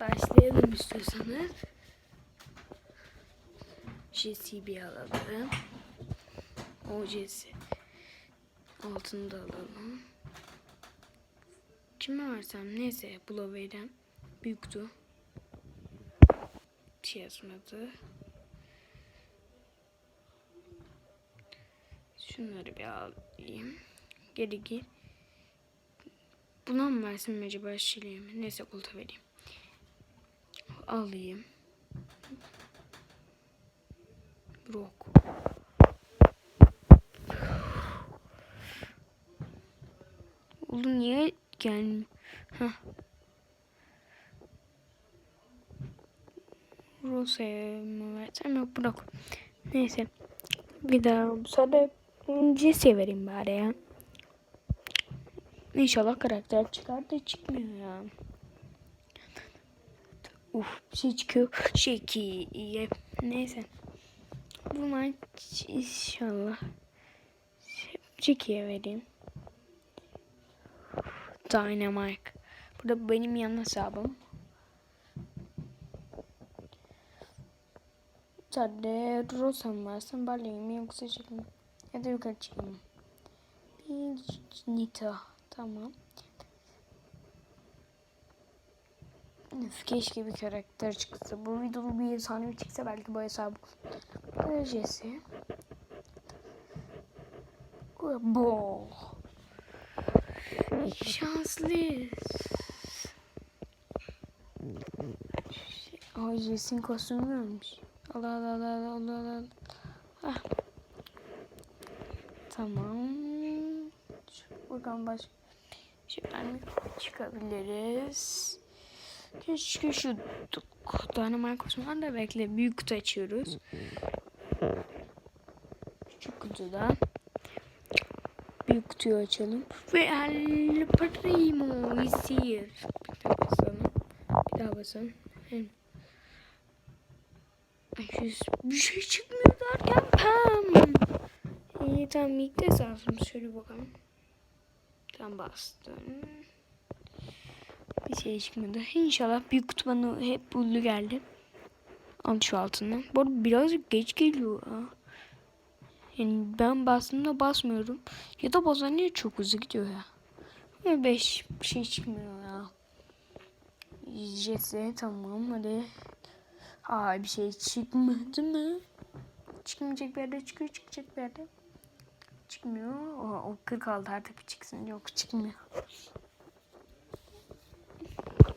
başlayalım istiyorsanız. Bir alalım. O Jesse. Altını da alalım. Kime versem neyse Blower'den. Büyüktü. Bir şey yazmadı. Şunları bir alayım. Geri gir. Buna mı versem acaba mi? Neyse koltuğa vereyim. Alayım. Rock. Oğlum niye gelmiyor? Heh. Rosa'ya mı versem yok bırak. Neyse. Bir daha sefer Jesse'ye vereyim bari ya. İnşallah karakter çıkar da çıkmıyor ya. Uf bir şey çıkıyor. Şey ki iyi. Neyse. Bu maç inşallah Jackie'ye vereyim. Dynamite. Burada benim yan hesabım. Sadece Rosa mı varsın balayım yoksa çıkayım ya da yukarı çıkayım. Bir Nita. Tamam. Üf, keşke bir karakter çıksa. Bu videoda bir efsane bir çıksa belki bu hesabı Burada Jesse. Bo. Şanslıyız. Ay Jesse'in kostümü varmış. Allah Allah Allah Allah Allah. Ah. Tamam. Şu- Bakalım başka şeyler çıkabiliriz. Keşke şu Dynamite kostümü da bekle. Büyük kutu açıyoruz. Küçük kutudan. Büyük kutuyu açalım. Ve El Primo is here. Bir daha basalım. Bir daha basalım. Bir şey çıkmıyor derken pam. İyi tamam ilk de. Şöyle bakalım. Tam bastım. Bir şey çıkmadı. İnşallah büyük kutu bana hep buldu geldi. Al şu altından. Bu arada birazcık geç geliyor ha. Yani ben bastığımda basmıyorum. Ya da bazen niye çok hızlı gidiyor ya. Ve 5 bir şey çıkmıyor ya. Jesse tamam hadi. Aa bir şey çıkmadı mı? Çıkmayacak bir yerde çıkıyor çıkacak bir yerde. Çıkmıyor. O, o 46 artık çıksın. Yok çıkmıyor.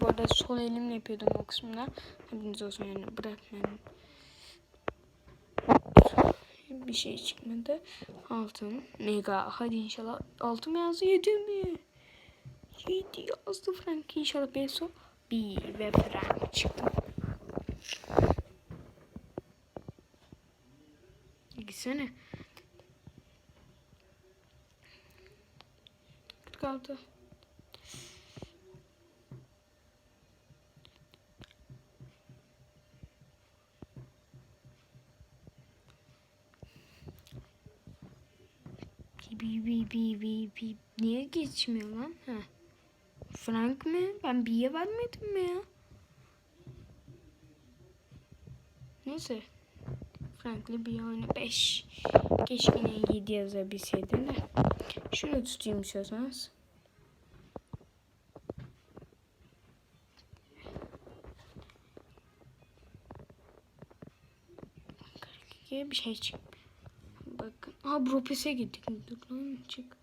Bu arada sol elimle yapıyordum o kısımda. Haberiniz olsun yani bırakmayın. Bir şey çıkmadı. Altın. Mega. Hadi inşallah. Altın yazdı. Yedi mi? Yedi yazdı Frank. İnşallah Beso. Bir ve Frank çıktı. Gitsene. 46. bi bi bi niye geçmiyor lan? Ha. Frank mi? Ben B'ye vermedim mi ya? Neyse. Frank'le bir oyunu 5. Keşke yine 7 yazabilseydim de. Şunu tutayım istiyorsanız. bir şey çık. Bakın. Aa Bropes'e gittik. Dur lan çık.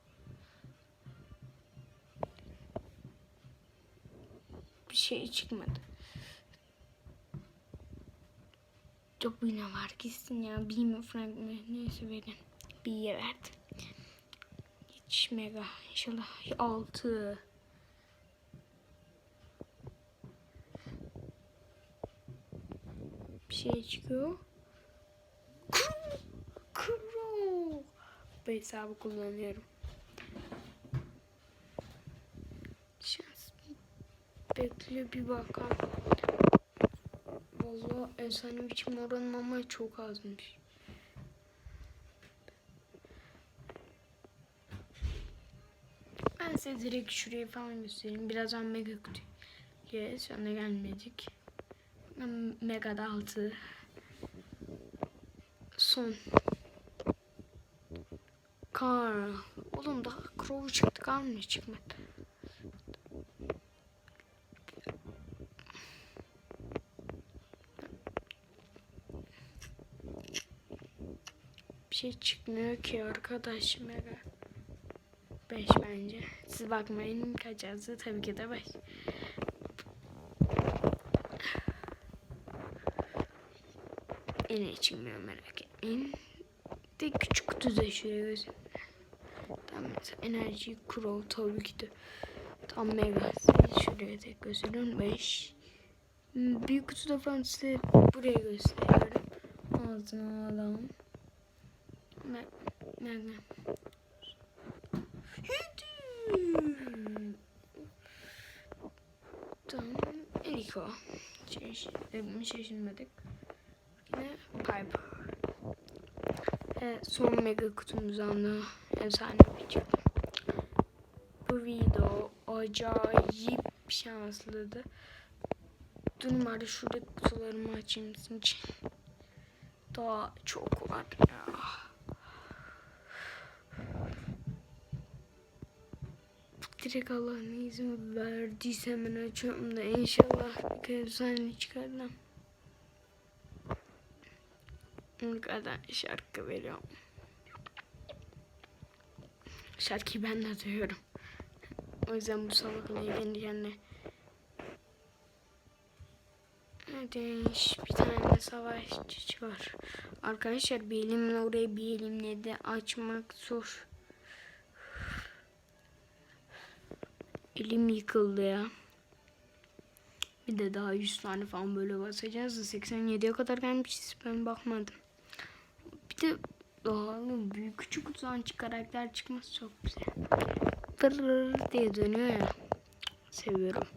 Şey çıkmadı. Çok yine var gitsin ya. Bir mi Frank mi? Neyse verin. Bir ye verdi. Hiç mega. İnşallah altı. Bir şey çıkıyor. Kuru. Kuru. Bu hesabı kullanıyorum. Bekle bir bakalım. Valla efsane biçim oranım ama çok azmış. Ben size direkt şurayı falan göstereyim. Birazdan mega kutu Ye sonra gelmedik. Mega'da 6. Son. Kar. Oğlum daha Crow çıktı. Kar mı çıkmadı? Şey çıkmıyor ki arkadaş Mega. 5 bence. Siz bakmayın kaç yazdı tabii ki de 5. Yine çıkmıyor merak etmeyin. De küçük kutuda şuraya gözüm. Tamam enerji crow tabii ki de. Tam mega şuraya tek gösteriyorum 5. Büyük kutuda falan size buraya gösteriyorum. Ağzına alalım. Ne? Ne? Ne? Tamam. İlk o. Şaş şaşırmadık. Yine Piper. Evet, son mega kutumuzdan da efsane bir çıktı. Bu video acayip şanslıydı. Durun bari şurada kutularımı açayım sizin için. Daha çok var ya. Direkt Allah ne izin verdiyse hemen açıyorum da inşallah bir efsane çıkardım. Bu kadar şarkı veriyorum. Şarkıyı ben de duyuyorum. O yüzden bu salaklığı kendi kendine. Hadi bir tane savaşçı çıkar. Arkadaşlar bir elimle orayı bir elimle de açmak zor. Elim yıkıldı ya. Bir de daha 100 tane falan böyle basacağız da 87'ye kadar gelmişiz ben bakmadım. Bir de daha büyük küçük kutudan karakter çıkması çok güzel. Tırrrr diye dönüyor ya. Seviyorum.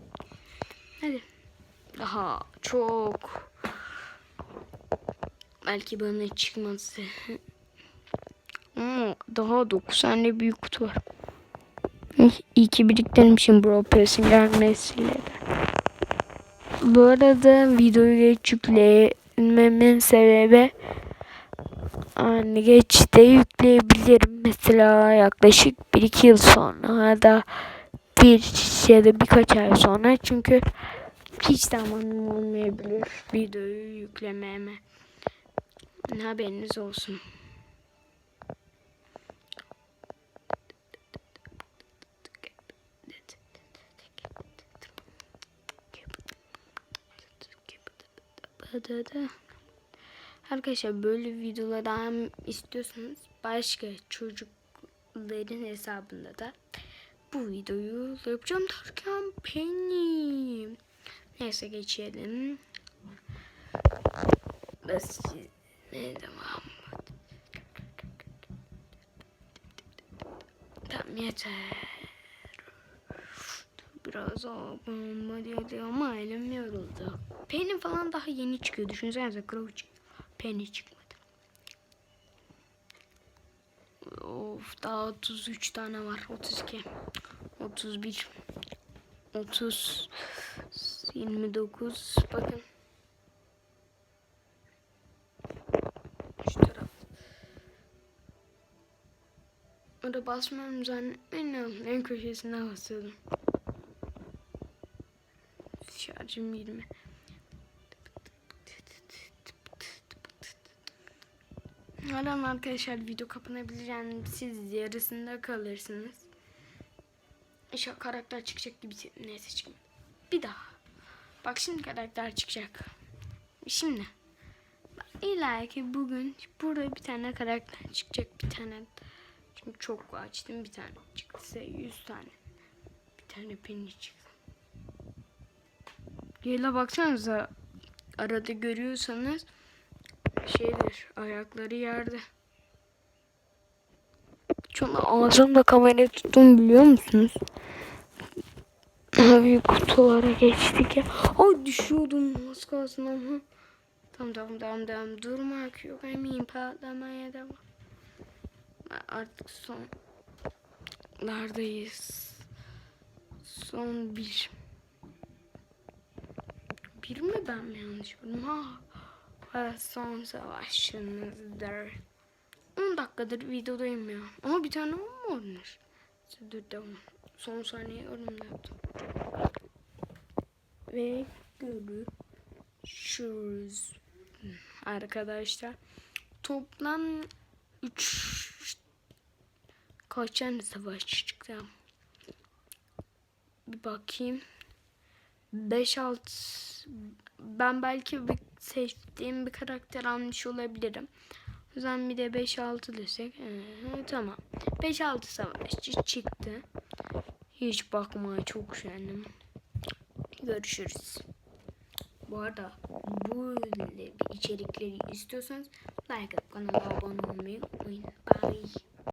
Hadi. Daha çok. Belki bana çıkmaz. Ama daha 9 tane büyük kutu var. İyi ki biriktirmişim Bro gelmesiyle de. Bu arada videoyu geç yüklememin sebebi yani geç de yükleyebilirim. Mesela yaklaşık 1-2 yıl sonra ya da bir ya da birkaç ay sonra çünkü hiç zamanım olmayabilir videoyu yüklememe. Haberiniz olsun. Arkadaşlar böyle videolar devam istiyorsanız başka çocukların hesabında da bu videoyu yapacağım derken Penny. Neyse geçelim. Bas ne devam. Tamam yeter. Biraz bomba diyordu ama elim yoruldu. Penny falan daha yeni çıkıyor. Düşünsenize Crow çıktı. Penny çıkmadı. Of daha 33 tane var. 32. 31. 30. 29. Bakın. Şu taraf. Orada basmıyorum zannetmeyin. En köşesine basıyordum. Şarjım 20. Hala arkadaşlar video kapanabilir yani siz yarısında kalırsınız. İnşallah karakter çıkacak gibi neyse çıkmadı. Bir daha. Bak şimdi karakter çıkacak. Şimdi. İlla ki bugün burada bir tane karakter çıkacak bir tane. Çünkü çok açtım bir tane çıktı 100 tane. Bir tane penny çıktı. Yayla baksanıza arada görüyorsanız şeydir ayakları yerde. Çok ağzımda kamerayı tuttum biliyor musunuz? Abi kutulara geçtik ya. Ay düşüyordum az kalsın ama. Tamam tamam tamam tamam durmak yok emin patlamaya devam. Artık sonlardayız. Son bir. Bir mi ben mi yanlış gördüm? Ha. Ha, Son savaşımızdır. 10 dakikadır videodayım ya. Ama bir tane mi olmuş? Dur devam. Son saniye yorumda yaptım. Ve görüşürüz. Arkadaşlar. Toplam 3 kaç tane savaş çıktı? Bir bakayım. 5-6 ben belki bir seçtiğim bir karakter almış olabilirim. O yüzden bir de 5-6 desek. Ee, tamam. 5-6 savaşçı çıktı. Hiç bakmaya çok üşendim. Görüşürüz. Bu arada böyle içerikleri istiyorsanız like atıp kanala abone olmayı unutmayın. Bye.